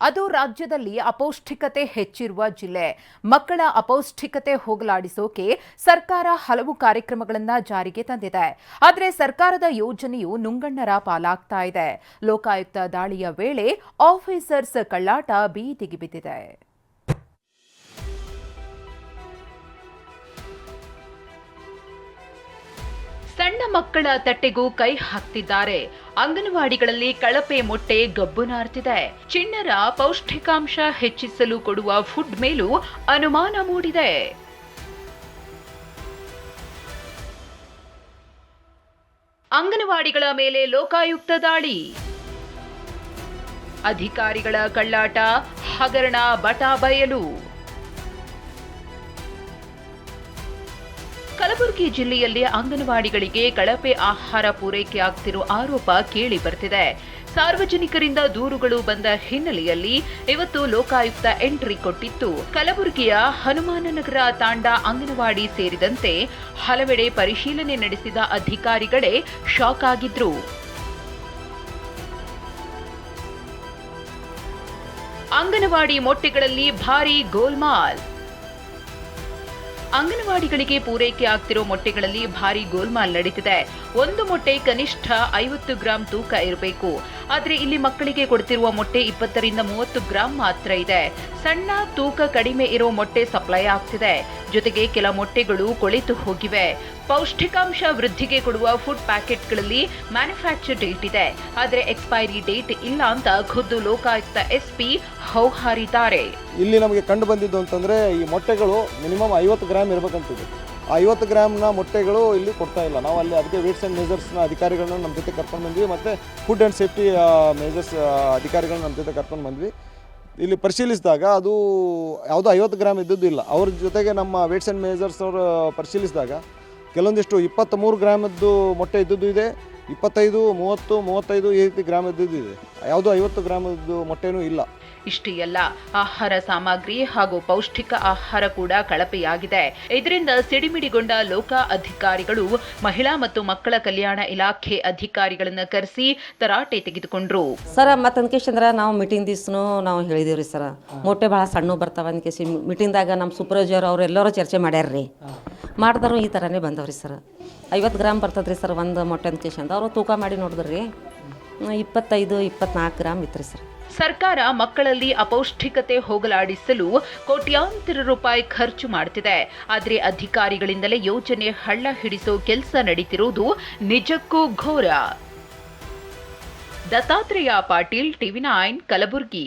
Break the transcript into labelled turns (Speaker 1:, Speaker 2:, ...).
Speaker 1: ಅದು ರಾಜ್ಯದಲ್ಲಿ ಅಪೌಷ್ಟಿಕತೆ ಹೆಚ್ಚಿರುವ ಜಿಲ್ಲೆ. ಮಕ್ಕಳ ಅಪೌಷ್ಟಿಕತೆ ಹೋಗಲಾಡಿಸೋಕೆ ಸರ್ಕಾರ ಹಲವು ಕಾರ್ಯಕ್ರಮಗಳನ್ನ ಜಾರಿಗೆ ತಂದಿದೆ. ಆದರೆ ಸರ್ಕಾರದ ಯೋಜನೆಯು ನುಂಗಣ್ಣರ ಪಾಲಾಗ್ತಾ ಇದೆ. ಲೋಕಾಯುಕ್ತ ದಾಳಿಯ ವೇಳೆ ಆಫೀಸರ್ಸ್ ಕಳ್ಳಾಟ ಬೀದಿಗೆ ಬಿದ್ದಿದೆ. ಸಣ್ಣ ಮಕ್ಕಳ ತಟ್ಟೆಗೂ ಕೈ ಹಾಕ್ತಿದ್ದಾರೆ. ಅಂಗನವಾಡಿಗಳಲ್ಲಿ ಕಳಪೆ ಮೊಟ್ಟೆ ಗಬ್ಬು ನಾರ್ತಿದೆ ಚಿಣ್ಣರ ಪೌಷ್ಟಿಕಾಂಶ ಹೆಚ್ಚಿಸಲು ಕೊಡುವ ಫುಡ್ ಮೇಲೂ ಅನುಮಾನ ಮೂಡಿದೆ. ಅಂಗನವಾಡಿಗಳ ಮೇಲೆ ಲೋಕಾಯುಕ್ತ ದಾಳಿ. ಅಧಿಕಾರಿಗಳ ಕಳ್ಳಾಟ, ಹಗರಣ ಬಟಾ ಕಲಬುರಗಿ ಜಿಲ್ಲೆಯಲ್ಲಿ ಅಂಗನವಾಡಿಗಳಿಗೆ ಕಳಪೆ ಆಹಾರ ಪೂರೈಕೆ ಆರೋಪ ಕೇಳಿ ಬರ್ತಿದೆ. ಸಾರ್ವಜನಿಕರಿಂದ ದೂರುಗಳು ಬಂದ ಹಿನ್ನೆಲೆಯಲ್ಲಿ ಇವತ್ತು ಲೋಕಾಯುಕ್ತ ಎಂಟ್ರಿ ಕೊಟ್ಟಿತ್ತು. ಕಲಬುರಗಿಯ ಹನುಮಾನನಗರ ತಾಂಡ ಅಂಗನವಾಡಿ ಸೇರಿದಂತೆ ಹಲವೆಡೆ ಪರಿಶೀಲನೆ ನಡೆಸಿದ ಅಧಿಕಾರಿಗಳೇ ಶಾಕ್ ಆಗಿದ್ರು. ಅಂಗನವಾಡಿ ಮೊಟ್ಟೆಗಳಲ್ಲಿ ಭಾರೀ ಗೋಲ್ಮಾಲ್. ಅಂಗನವಾಡಿಗಳಿಗೆ ಪೂರೈಕೆ ಆಗ್ತಿರೋ ಮೊಟ್ಟೆಗಳಲ್ಲಿ ಭಾರಿ ಗೋಲ್ಮಾಲ್ ನಡೀತಿದೆ. ಒಂದು ಮೊಟ್ಟೆ ಕನಿಷ್ಠ ಐವತ್ತು ಗ್ರಾಂ ತೂಕ ಇರಬೇಕು. ಆದರೆ ಇಲ್ಲಿ ಮಕ್ಕಳಿಗೆ ಕೊಡ್ತಿರುವ ಮೊಟ್ಟೆ ಇಪ್ಪತ್ತರಿಂದ ಮೂವತ್ತು ಗ್ರಾಂ ಮಾತ್ರ ಇದೆ. ಸಣ್ಣ ತೂಕ ಕಡಿಮೆ ಇರೋ ಮೊಟ್ಟೆ ಸಪ್ಲೈ ಆಗ್ತಿದೆ. ಜೊತೆಗೆ ಕೆಲ ಮೊಟ್ಟೆಗಳು ಕೊಳೆತು ಹೋಗಿವೆ. ಪೌಷ್ಟಿಕಾಂಶ ವೃದ್ಧಿಗೆ ಕೊಡುವ ಫುಡ್ ಪ್ಯಾಕೆಟ್ಗಳಲ್ಲಿ ಮ್ಯಾನುಫ್ಯಾಕ್ಚರ್ ಡೇಟ್ ಇದೆ. ಆದರೆ ಎಕ್ಸ್ಪೈರಿ ಡೇಟ್ ಇಲ್ಲ ಅಂತ ಖುದ್ದು ಲೋಕಾಯುಕ್ತ ಎಸ್ಪಿ ಹೌಹಾರಿದ್ದಾರೆ.
Speaker 2: ಇಲ್ಲಿ ನಮಗೆ ಕಂಡು ಬಂದಿದ್ದು ಅಂತಂದ್ರೆ ಈ ಮೊಟ್ಟೆಗಳು ಮಿನಿಮಮ್ ಐವತ್ತು ಗ್ರಾಮ್ ಇರಬೇಕಂತಿದೆ. ಆ ಐವತ್ತು ಗ್ರಾಮ್ನ ಮೊಟ್ಟೆಗಳು ಇಲ್ಲಿ ಕೊಡ್ತಾ ಇಲ್ಲ. ನಾವು ಅಲ್ಲಿ ಅದಕ್ಕೆ ವೇಟ್ಸ್ ಆ್ಯಂಡ್ ಮೇಜರ್ಸ್ನ ಅಧಿಕಾರಿಗಳನ್ನ ನಮ್ಮ ಜೊತೆ ಕರ್ಕೊಂಡು ಬಂದ್ವಿ ಮತ್ತು ಫುಡ್ ಆ್ಯಂಡ್ ಸೇಫ್ಟಿ ಮೇಜರ್ಸ್ ಅಧಿಕಾರಿಗಳನ್ನ ನಮ್ಮ ಜೊತೆ ಕರ್ಕೊಂಡು ಬಂದ್ವಿ. ಇಲ್ಲಿ ಪರಿಶೀಲಿಸಿದಾಗ ಅದು ಯಾವುದೋ ಐವತ್ತು ಗ್ರಾಮ್ ಇದ್ದದ್ದು ಇಲ್ಲ. ಅವ್ರ ಜೊತೆಗೆ ನಮ್ಮ ವೇಟ್ಸ್ ಆ್ಯಂಡ್ ಮೇಜರ್ಸ್ ಅವರು ಪರಿಶೀಲಿಸಿದಾಗ ಕೆಲವೊಂದಿಷ್ಟು ಇಪ್ಪತ್ತ್ಮೂರು ಗ್ರಾಮದ್ದು ಮೊಟ್ಟೆ ಇದ್ದದ್ದು ಇದೆ. ಇಪ್ಪತ್ತೈದು ಮೂವತ್ತು ಮೂವತ್ತೈದು ಈ ರೀತಿ ಗ್ರಾಮದ್ದು ಇದೆ. ಯಾವುದೋ ಐವತ್ತು ಗ್ರಾಮದ್ದು ಮೊಟ್ಟೆನೂ ಇಲ್ಲ.
Speaker 1: ಇಷ್ಟೇ ಅಲ್ಲ ಆಹಾರ ಸಾಮಗ್ರಿ ಹಾಗೂ ಪೌಷ್ಟಿಕ ಆಹಾರ ಕೂಡ ಕಳಪೆಯಾಗಿದೆ. ಇದರಿಂದ ಸಿಡಿಮಿಡಿಗೊಂಡ ಲೋಕ ಅಧಿಕಾರಿಗಳು ಮಹಿಳಾ ಮತ್ತು ಮಕ್ಕಳ ಕಲ್ಯಾಣ ಇಲಾಖೆ ಅಧಿಕಾರಿಗಳನ್ನು ಕರೆಸಿ ತರಾಟೆ ತೆಗೆದುಕೊಂಡ್ರು.
Speaker 3: ಸರ ಮತ್ತೆ ಅನ್ಕೇಶಂದ್ರ ನಾವು ಮೀಟಿಂಗ್ ದಿವ್ಸನು ನಾವು ಹೇಳಿದೀವಿ ರೀ ಸರ ಮೊಟ್ಟೆ ಭಾಳ ಸಣ್ಣ ಬರ್ತಾವ ಅನ್ಕೇಶಿ. ಮೀಟಿಂಗ್ ದಾಗ ನಮ್ಮ ಸೂಪರ್ವೈಸರ್ ಅವ್ರು ಎಲ್ಲರೂ ಚರ್ಚೆ ಮಾಡ್ಯಾರ್ರಿ. ಮಾಡಿದ್ರು ಈ ಥರನೇ ಬಂದವ್ರಿ ಸರ್. ಐವತ್ತು ಗ್ರಾಮ್ ಬರ್ತದ್ರಿ ರೀ ಸರ್ ಒಂದು ಮೊಟ್ಟೆ ಅಂದ್ಕೇಶಂದ ಅವರು ತೂಕ ಮಾಡಿ ನೋಡಿದ್ರಿ. ಇಪ್ಪತ್ತೈದು, ಇಪ್ಪತ್ನಾಲ್ಕು ಗ್ರಾಮ್ ಇತ್ತು ಸರ್.
Speaker 1: ಸರ್ಕಾರ ಮಕ್ಕಳಲ್ಲಿ ಅಪೌಷ್ಟಿಕತೆ ಹೋಗಲಾಡಿಸಲು ಕೋಟ್ಯಾಂತರ ರೂಪಾಯಿ ಖರ್ಚು ಮಾಡ್ತಿದೆ. ಆದರೆ ಅಧಿಕಾರಿಗಳಿಂದಲೇ ಯೋಜನೆ ಹಳ್ಳ ಹಿಡಿಸೋ ಕೆಲಸ ನಡೀತಿರುವುದು ನಿಜಕ್ಕೂ ಘೋರ. Dattatreya Patil, TV nine, Kalaburagi.